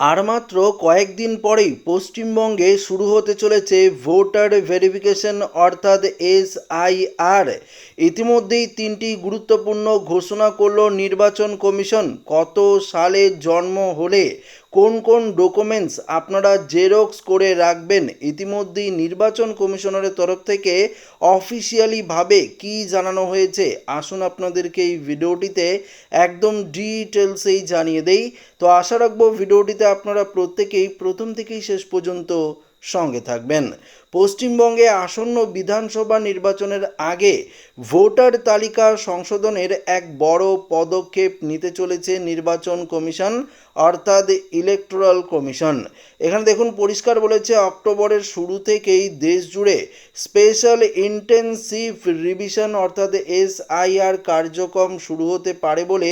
আর মাত্র কয়েকদিন পরেই পশ্চিমবঙ্গে শুরু হতে চলেছে ভোটার ভেরিফিকেশন অর্থাৎ এস আই আর ইতিমধ্যেই তিনটি গুরুত্বপূর্ণ ঘোষণা করল নির্বাচন কমিশন। কত সালে জন্ম হলে কোন কোন ডকুমেন্টস আপনারা জেরক্স করে রাখবেন, ইতিমধ্যেই নির্বাচন কমিশনারের তরফ থেকে অফিসিয়ালিভাবে কি জানানো হয়েছে, আসুন আপনাদেরকে এই ভিডিওটিতে একদম ডিটেলসেই জানিয়ে দেই। তো আশা রাখব, ভিডিওটিতে আপনারা প্রত্যেকেই প্রথম থেকেই শেষ পর্যন্ত সঙ্গে থাকবেন। পশ্চিমবঙ্গে আসন্ন বিধানসভা নির্বাচনের আগে ভোটার তালিকা সংশোধনের এক বড় পদক্ষেপ নিতে চলেছে নির্বাচন কমিশন, অর্থাৎ ইলেকটোরাল কমিশন। এখানে দেখুন, পরিষ্কার বলেছে, অক্টোবরের শুরু থেকেই দেশ জুড়ে স্পেশাল ইন্টেনসিভ রিভিশন, অর্থাৎ এসআইআর কার্যক্রম শুরু হতে পারে বলে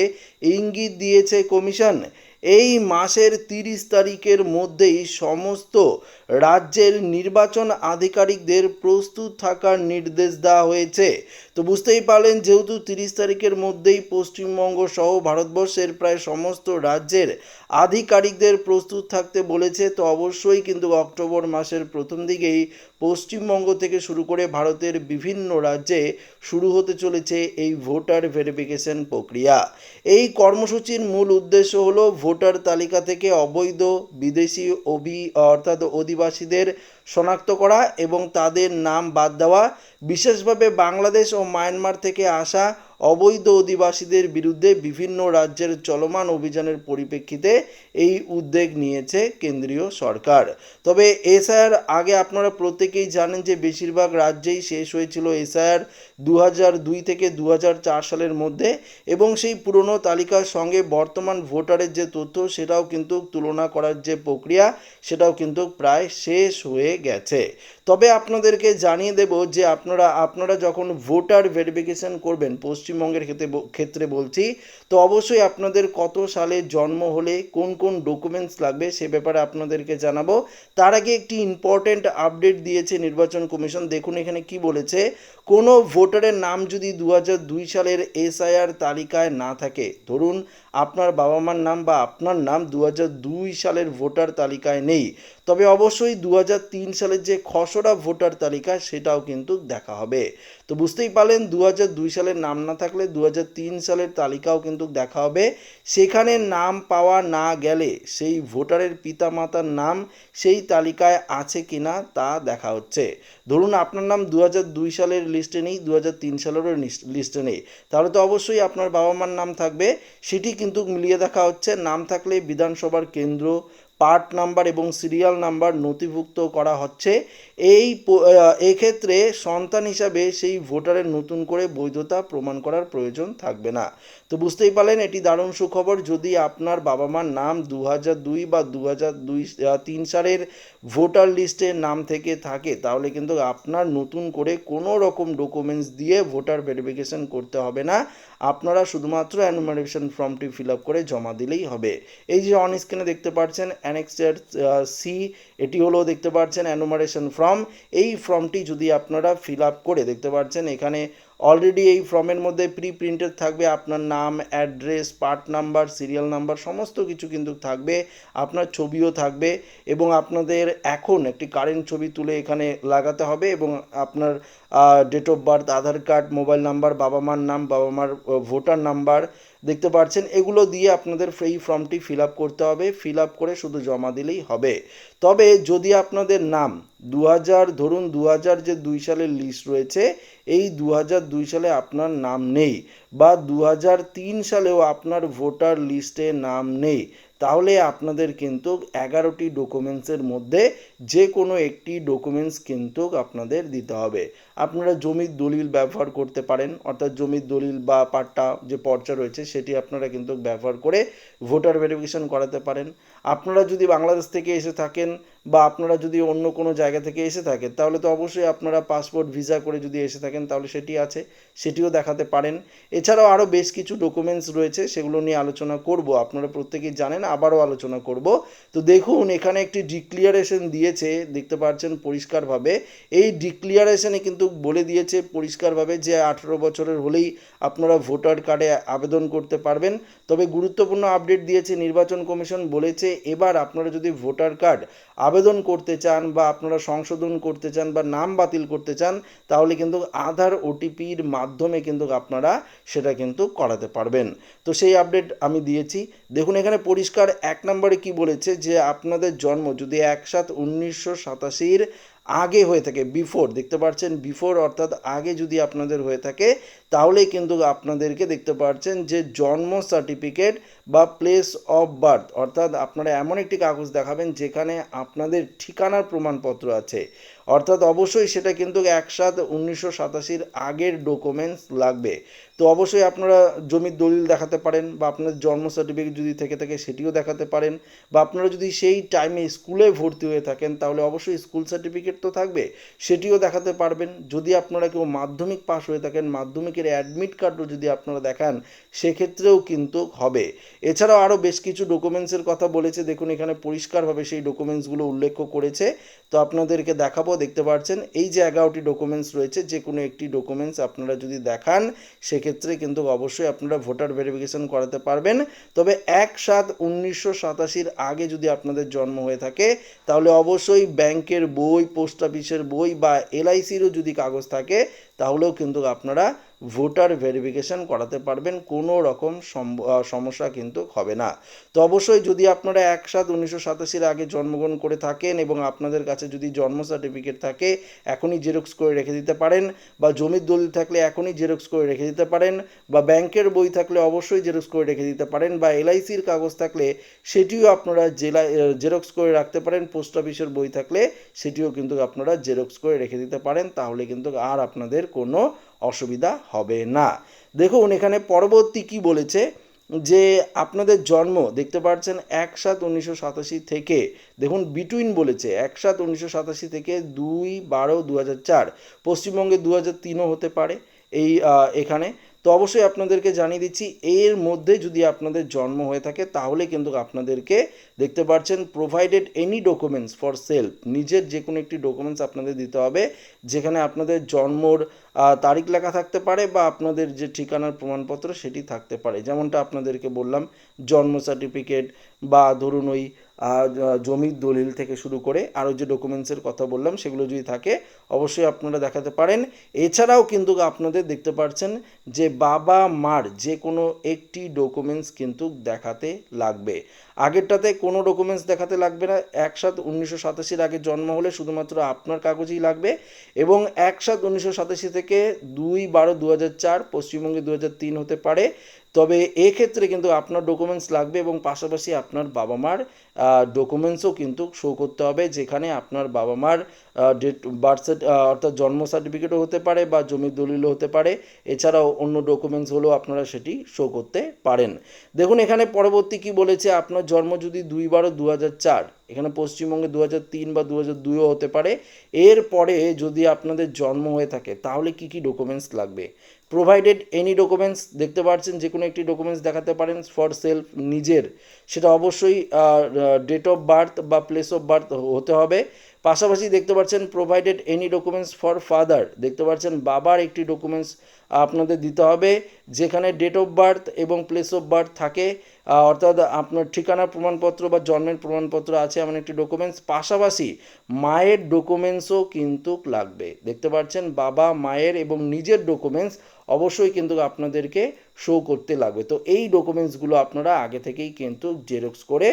ইঙ্গিত দিয়েছে কমিশন। এই মাসের তিরিশ তারিখের মধ্যেই সমস্ত রাজ্যের নির্বাচন আধিকারিকদের প্রস্তুত থাকার নির্দেশ দেওয়া হয়েছে। তো বুঝতেই পারলেন, যেহেতু তিরিশ তারিখের মধ্যেই পশ্চিমবঙ্গ সহ ভারতবর্ষের প্রায় সমস্ত রাজ্যের আধিকারিকদের প্রস্তুত থাকতে বলেছে, তো অবশ্যই কিন্তু অক্টোবর মাসের প্রথম দিকেই পশ্চিমবঙ্গ থেকে শুরু করে ভারতের বিভিন্ন রাজ্যে শুরু হতে চলেছে এই ভোটার ভেরিফিকেশন প্রক্রিয়া। এই কর্মসূচির মূল উদ্দেশ্য হলো ভোটার তালিকা থেকে অবৈধ বিদেশি অভি অর্থাৎ অধিবাসীদের শনাক্ত করা এবং তাদের নাম বাদ দেওয়া, বিশেষভাবে বাংলাদেশ ও মায়ানমার থেকে আসা অবৈধ অধিবাসীদের বিরুদ্ধে বিভিন্ন রাজ্যের চলমান অভিযানের পরিপ্রেক্ষিতে এই উদ্যোগ নিয়েছে কেন্দ্রীয় সরকার। তবে এসআইআর আগে আপনারা প্রত্যেকেই জানেন যে বেশিরভাগ রাজ্যেই শেষ হয়েছিল এসআইআর দু দুই থেকে দু হাজার চার সালের মধ্যে এবং সেই পুরনো তালিকার সঙ্গে বর্তমান ভোটারের যে তথ্য সেটাও কিন্তু তুলনা করার যে প্রক্রিয়া, সেটাও কিন্তু প্রায় শেষ হয়ে গেছে। তবে আপনাদেরকে জানিয়ে দেব যে আপনারা আপনারা যখন ভোটার ভেরিফিকেশন করবেন, পশ্চিমবঙ্গের ক্ষেত্রে ক্ষেত্রে বলছি, তো অবশ্যই আপনাদের কত সালে জন্ম হলে, কোন কোন ডকুমেন্টস লাগবে সে ব্যাপারে আপনাদেরকে জানাব। তার আগে একটি ইম্পর্টেন্ট আপডেট দিয়েছে নির্বাচন কমিশন। দেখুন এখানে কি বলেছে, কোনো ভোটারের নাম যদি দু সালের এসআইআর তালিকায় না থাকে, ধরুন আপনার বাবা মার নাম বা আপনার নাম দু দুই সালের ভোটার তালিকায় নেই। তবে অবশ্যই দু তিন সালের যে খসড়া ভোটার তালিকা, সেটাও কিন্তু দেখা হবে। তো বুঝতেই পারলেন দু দুই সালের নাম না থাকলে দু সালের তালিকাও কিন্তু দেখা হবে। সেখানে নাম পাওয়া না গেলে সেই ভোটারের পিতামাতার নাম সেই তালিকায় আছে কিনা তা দেখা হচ্ছে। ধরুন আপনার নাম দু সালের লিস্টে নেই দু সালেরও লিস্টে নেই। তাহলে তো অবশ্যই আপনার বাবা মার নাম থাকবে। সেটি কিন্তু মিলিয়ে দেখা হচ্ছে। নাম থাকলে বিধানসভার কেন্দ্র পার্ট নাম্বার এবং সিরিয়াল নাম্বার নথিভুক্ত করা হচ্ছে। এই এক্ষেত্রে সন্তান হিসাবে সেই ভোটারের নতুন করে বৈধতা প্রমাণ করার প্রয়োজন থাকবে না। তো বুঝতেই পারলেন, এটি দারুণ সুখবর। যদি আপনার বাবা মার নাম দু দুই বা দু হাজার দুই তিন সালের ভোটার লিস্টের নাম থেকে থাকে, তাহলে কিন্তু আপনার নতুন করে কোনো রকম ডকুমেন্টস দিয়ে ভোটার ভেরিফিকেশন করতে হবে না। আপনারা শুধুমাত্র অ্যানুমারেশন ফর্মটি ফিল আপ করে জমা দিলেই হবে। এই যে অন স্ক্রিনে দেখতে পাচ্ছেন অ্যানেক্সের সি এটি হলো দেখতে পাচ্ছেন অ্যানুমারেশন ফর্ম এই ফর্মটি যদি আপনারা ফিল আপ করে দেখতে পাচ্ছেন এখানে অলরেডি এই ফর্মের মধ্যে প্রি প্রিন্টেড থাকবে আপনার নাম address part number serial number সমস্ত কিছু কিন্তু থাকবে, আপনার ছবিও থাকবে এবং আপনাদের এখন একটি কারেন্ট ছবি তুলে এখানে লাগাতে হবে এবং আপনার date of birth Aadhaar card mobile number বাবা মার নাম, বাবা মার ভোটার নাম্বার দেখতে পাচ্ছেন এগুলো দিয়ে আপনাদের এই ফর্মটি ফিল আপ করতে হবে। ফিল আপ করে শুধু জমা দিলেই হবে। তবে যদি আপনাদের নাম দু হাজার ধরুন দু হাজার যে দুই সালের লিস্ট রয়েছে, এই দু হাজার দুই সালে আপনার নাম নেই বা দু হাজার তিন সালেও আপনার ভোটার লিস্টে নাম নেই, তাহলে আপনাদের কিন্তু এগারোটি ডকুমেন্টসের মধ্যে যে কোনো একটি ডকুমেন্টস কিন্তু আপনাদের দিতে হবে। আপনারা জমির দলিল ব্যবহার করতে পারেন, অর্থাৎ জমির দলিল বা পাট্টা যে পর্চা রয়েছে, সেটি আপনারা কিন্তু ব্যবহার করে ভোটার ভেরিফিকেশন করাতে পারেন। আপনারা যদি বাংলাদেশ থেকে এসে থাকেন বা আপনারা যদি অন্য কোনো জায়গা থেকে এসে থাকেন, তাহলে তো অবশ্যই আপনারা পাসপোর্ট ভিসা করে যদি এসে থাকেন, তাহলে সেটি আছে, সেটিও দেখাতে পারেন। এছাড়াও আরও বেশ কিছু ডকুমেন্টস রয়েছে, সেগুলো নিয়ে আলোচনা করব। আপনারা প্রত্যেকেই জানেন, আবারও আলোচনা করব। তো দেখুন, এখানে একটি ডিক্লিয়ারেশন দিয়েছে, দেখতে পাচ্ছেন পরিষ্কারভাবে। এই ডিক্লিয়ারেশনে কিন্তু বলে দিয়েছে পরিষ্কারভাবে যে আঠেরো বছরের হলেই আপনারা ভোটার কার্ডে আবেদন করতে পারবেন। তবে গুরুত্বপূর্ণ আপডেট দিয়েছে নির্বাচন কমিশন, বলেছে গেছে এবার আপনারা যদি ভোটার কার্ড আবেদন করতে চান বা আপনারা সংশোধন করতে চান বা নাম বাতিল করতে চান, তাহলে কিন্তু আধার ওটিপির মাধ্যমে কিন্তু আপনারা সেটা কিন্তু করাতে পারবেন। তো সেই আপডেট আমি দিয়েছি। দেখুন, এখানে পরিষ্কার এক নম্বরে কি বলেছে যে, আপনাদের জন্ম যদি এক সাত উনিশশো সাতাশির আগে হয়ে থাকে বিফোর দেখতে পাচ্ছেন বিফোর অর্থাৎ আগে যদি আপনাদের হয়ে থাকে তাহলে কিন্তু আপনাদেরকে দেখতে পাচ্ছেন যে জন্ম সার্টিফিকেট বা প্লেস অফ বার্থ অর্থাৎ আপনারা এমন একটি কাগজ দেখাবেন যেখানে আপনাদের ঠিকানার প্রমাণপত্র আছে। অর্থাৎ অবশ্যই সেটা কিন্তু এক সাত উনিশশো সাতাশির আগের ডকুমেন্টস লাগবে। তো অবশ্যই আপনারা জমির দলিল দেখাতে পারেন বা আপনার জন্ম সার্টিফিকেট যদি থেকে থাকে সেটিও দেখাতে পারেন বা আপনারা যদি সেই টাইমে স্কুলে ভর্তি হয়ে থাকেন তাহলে অবশ্যই স্কুল সার্টিফিকেট তো থাকবে, সেটিও দেখাতে পারবেন। যদি আপনারা কেউ মাধ্যমিক পাস হয়ে থাকেন, মাধ্যমিকের অ্যাডমিট কার্ডও যদি আপনারা দেখান, সেক্ষেত্রেও কিন্তু হবে। এছাড়াও আরও বেশ কিছু ডকুমেন্টসের কথা বলেছে, দেখুন এখানে পরিষ্কারভাবে সেই ডকুমেন্টসগুলো উল্লেখ করেছে। তো আপনাদেরকে দেখাবো দেখতে পাচ্ছেন এই যে এগারোটি ডকুমেন্টস রয়েছে, যে কোনো একটি ডকুমেন্টস আপনারা যদি দেখান, সেক্ষেত্রে কিন্তু অবশ্যই আপনারা ভোটার ভেরিফিকেশন করাতে পারবেন। তবে এক সাত উনিশশো সাতাশির আগে যদি আপনাদের জন্ম হয়ে থাকে, তাহলে অবশ্যই ব্যাংকের বই, পোস্ট অফিসের বই বা এলআইসিরও যদি কাগজ থাকে, তাহলেও কিন্তু আপনারা ভোটার ভেরিফিকেশন করাতে পারবেন, কোনো রকম সমস্যা কিন্তু হবে না। তো অবশ্যই যদি আপনারা এক সাত উনিশশো সাতাশির আগে জন্মগ্রহণ করে থাকেন এবং আপনাদের কাছে যদি জন্ম সার্টিফিকেট থাকে, এখনই জেরক্স করে রেখে দিতে পারেন বা জমির দলিল থাকলে এখনই জেরক্স করে রেখে দিতে পারেন বা ব্যাংকের বই থাকলে অবশ্যই জেরক্স করে রেখে দিতে পারেন বা এলআইসির কাগজ থাকলে সেটিও আপনারা জেলা জেরক্স করে রাখতে পারেন, পোস্ট অফিসের বই থাকলে সেটিও কিন্তু আপনারা জেরক্স করে রেখে দিতে পারেন, তাহলে কিন্তু আর আপনাদের কোনো অসুবিধা হবে না। দেখুন, এখানে পরবর্তী কি বলেছে? যে আপনাদের জন্ম, দেখতে পাচ্ছেন এক সাত উনিশশো সাতাশি থেকে, দেখুন বিটুইন বলেছে, এক সাত উনিশশো সাতাশি থেকে দুই বারো দু হাজার চার, পশ্চিমবঙ্গে দু হাজার তিনও হতে পারে, এই এখানে। তো অবশ্যই আপনাদেরকে জানিয়ে দিচ্ছি, এর মধ্যে যদি আপনাদের জন্ম হয়ে থাকে, তাহলে কিন্তু আপনাদেরকে দেখতে পাচ্ছেন provided any documents for self নিজের যে কোনো একটি ডকুমেন্টস আপনাদের দিতে হবে, যেখানে আপনাদের জন্মর তারিখ লেখা থাকতে পারে বা আপনাদের যে ঠিকানার প্রমাণপত্র সেটি থাকতে পারে। যেমনটা আপনাদেরকে বললাম, জন্ম সার্টিফিকেট বা ধরুন ওই জমির দলিল থেকে শুরু করে আরও যে ডকুমেন্টসের কথা বললাম সেগুলো যদি থাকে, অবশ্যই আপনারা দেখাতে পারেন। এছাড়াও কিন্তু আপনাদের দেখতে পাচ্ছেন যে বাবা, মার যে কোনো একটি ডকুমেন্টস কিন্তু দেখাতে লাগবে। আগেরটাতে কোনো ডকুমেন্টস দেখাতে লাগবে না। এক সাত উনিশশো সাতাশির আগে জন্ম হলে শুধুমাত্র আপনার কাগজই লাগবে এবং এক সাত উনিশশো সাতাশি থেকে দুই বারো দু হাজার চার পশ্চিমবঙ্গে দু হাজার তিন হতে পারে। তবে এক্ষেত্রে কিন্তু আপনার ডকুমেন্টস লাগবে এবং পাশাপাশি আপনার বাবা মার ডকুমেন্টসও কিন্তু শো করতে হবে যেখানে আপনার বাবা মার ডেট বার্থ অর্থাৎ জন্ম সার্টিফিকেটও হতে পারে বা জমির দলিলও হতে পারে। এছাড়াও অন্য ডকুমেন্টস হলেও আপনারা সেটি শো করতে পারেন। দেখুন, এখানে পরবর্তী কি বলেছে? আপনার জন্ম যদি দুই বারো দু চার, এখানে পশ্চিমবঙ্গে দু তিন বা দু দুইও হতে পারে। এরপরে যদি আপনাদের জন্ম হয়ে থাকে, তাহলে কি কি ডকুমেন্টস লাগবে? প্রোভাইডেড এনি ডকুমেন্টস দেখতে পাচ্ছেন যে কোনো একটি ডকুমেন্টস দেখাতে পারেন ফর সেলফ নিজের, সেটা অবশ্যই ডেট অফ বার্থ বা প্লেস অফ বার্থ হতে হবে। পাশাপাশি দেখতে পাচ্ছেন provided any documents for father দেখতে পাচ্ছেন বাবার একটি ডকুমেন্টস আপনাদের দিতে হবে, যেখানে ডেট অফ বার্থ এবং প্লেস অফ বার্থ থাকে। অর্থাৎ আপনার ঠিকানার প্রমাণপত্র বা জন্মের প্রমাণপত্র আছে এমন একটি ডকুমেন্টস পাশাপাশি মায়ের ডকুমেন্টসও কিন্তু লাগবে। দেখতে পাচ্ছেন বাবা, মায়ের এবং নিজের ডকুমেন্টস অবশ্যই কিন্তু আপনাদেরকে শো করতে লাগবে। তো এই ডকুমেন্টসগুলো আপনারা আগে থেকেই কিন্তু জেরক্স করে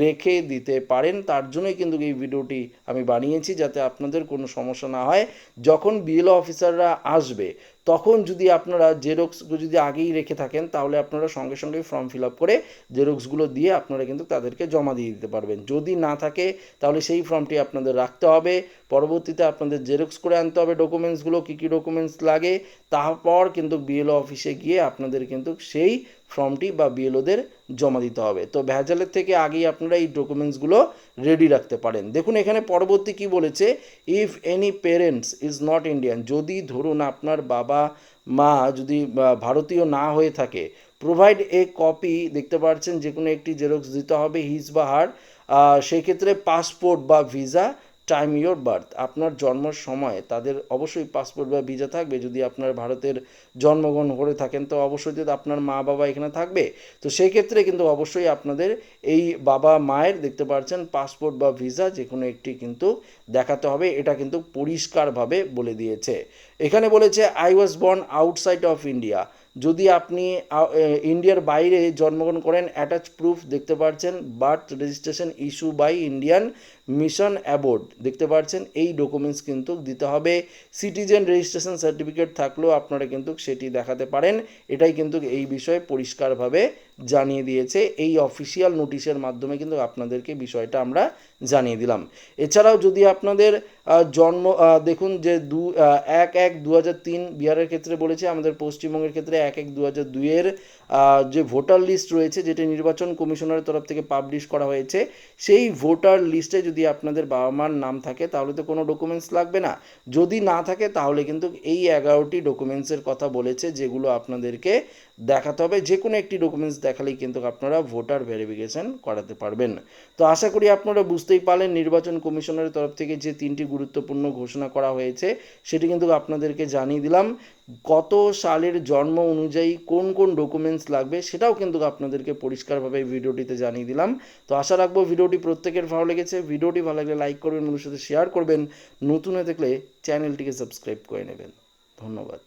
রেখে দিতে পারেন। তার জন্যই কিন্তু এই ভিডিওটি আমি বানিয়েছি যাতে আপনাদের কোনো সমস্যা না হয়। যখন বিএলও অফিসাররা আসবে তখন যদি আপনারা জেরক্সগুলো যদি আগেই রেখে থাকেন, তাহলে আপনারা সঙ্গে সঙ্গে ফর্ম ফিল আপ করে জেরক্সগুলো দিয়ে আপনারা কিন্তু তাদেরকে জমা দিয়ে দিতে পারবেন। যদি না থাকে, তাহলে সেই ফর্মটি আপনাদের রাখতে হবে। পরবর্তীতে আপনাদের জেরক্স করে আনতে হবে ডকুমেন্টসগুলো কী কী ডকুমেন্টস লাগে, তারপর কিন্তু বিএলও অফিসে গিয়ে আপনাদের কিন্তু সেই ফর্মটি বা বিএলওদের জমা দিতে হবে। তো ভ্যাজালের থেকে আগেই আপনারা এই ডকুমেন্টসগুলো রেডি রাখতে পারেন। দেখুন, এখানে পরবর্তী কি বলেছে? If any parents is not Indian যদি ধরুন আপনার বাবা, মা যদি ভারতীয় না হয়ে থাকে প্রোভাইড এ কপি দেখতে পাচ্ছেন যে কোনো একটি জেরক্স দিতে হবে হিজ বা হার সেই ক্ষেত্রে পাসপোর্ট বা ভিসা টাইম ইয়োর বার্থ আপনার জন্মের সময়, তাদের অবশ্যই পাসপোর্ট বা ভিসা থাকবে। যদি আপনার ভারতের জন্মগ্রহণ করে থাকেন, তো অবশ্যই যদি আপনার মা বাবা এখানে থাকবে, তো সেই ক্ষেত্রে কিন্তু অবশ্যই আপনাদের এই বাবা মায়ের, দেখতে পাচ্ছেন পাসপোর্ট বা ভিসা যে কোনো একটি কিন্তু দেখাতে হবে। এটা কিন্তু পরিষ্কারভাবে বলে দিয়েছে। এখানে বলেছে I was born outside of India যদি আপনি ইন্ডিয়ার বাইরে জন্মগ্রহণ করেন অ্যাটাচ প্রুফ দেখতে পাচ্ছেন birth registration issue by Indian mission abroad. দেখতে পাচ্ছেন, এই ডকুমেন্টস কিন্তু দিতে হবে। সিটিজেন রেজিস্ট্রেশন সার্টিফিকেট থাকলেও আপনারা কিন্তু সেটি দেখাতে পারেন। এটাই কিন্তু এই বিষয়ে পরিষ্কারভাবে জানিয়ে দিয়েছে। এই অফিসিয়াল নোটিশের মাধ্যমে কিন্তু আপনাদেরকে বিষয়টা আমরা জানিয়ে দিলাম। এছাড়াও যদি আপনাদের জন্ম দেখুন যে দু এক এক দু হাজার তিন বিহারের ক্ষেত্রে বলেছে, আমাদের পশ্চিমবঙ্গের ক্ষেত্রে এক এক দু হাজার দুইয়ের যে ভোটার লিস্ট রয়েছে, যেটি নির্বাচন কমিশনারের তরফ থেকে পাবলিশ করা হয়েছে, সেই ভোটার লিস্টে যদি আপনাদের বাবা মার নাম থাকে, তাহলে তো কোনো ডকুমেন্টস লাগবে না। যদি না থাকে, তাহলে কিন্তু এই এগারোটি ডকুমেন্টসের কথা বলেছে, যেগুলো আপনাদেরকে দেখাতে হবে। যে কোনো একটি ডকুমেন্টস দেখালেই কিন্তু আপনারা ভোটার ভেরিফিকেশন করাতে পারবেন। তো আশা করি আপনারা বুঝতেই পারলেন, নির্বাচন কমিশনের তরফ থেকে যে তিনটি গুরুত্বপূর্ণ ঘোষণা করা হয়েছে, সেটি কিন্তু আপনাদেরকে জানিয়ে দিলাম। কত সালের জন্ম অনুযায়ী কোন কোন ডকুমেন্টস লাগবে সেটাও কিন্তু আপনাদেরকে পরিষ্কারভাবে ভিডিওটিতে জানিয়ে দিলাম। তো আশা রাখব ভিডিওটি প্রত্যেকের ভালো লেগেছে। ভিডিওটি ভালো লাগলে লাইক করবেন বন্ধুর সাথে শেয়ার করবেন। নতুন হয়ে থাকলে চ্যানেলটিকে সাবস্ক্রাইব করে নেবেন। ধন্যবাদ।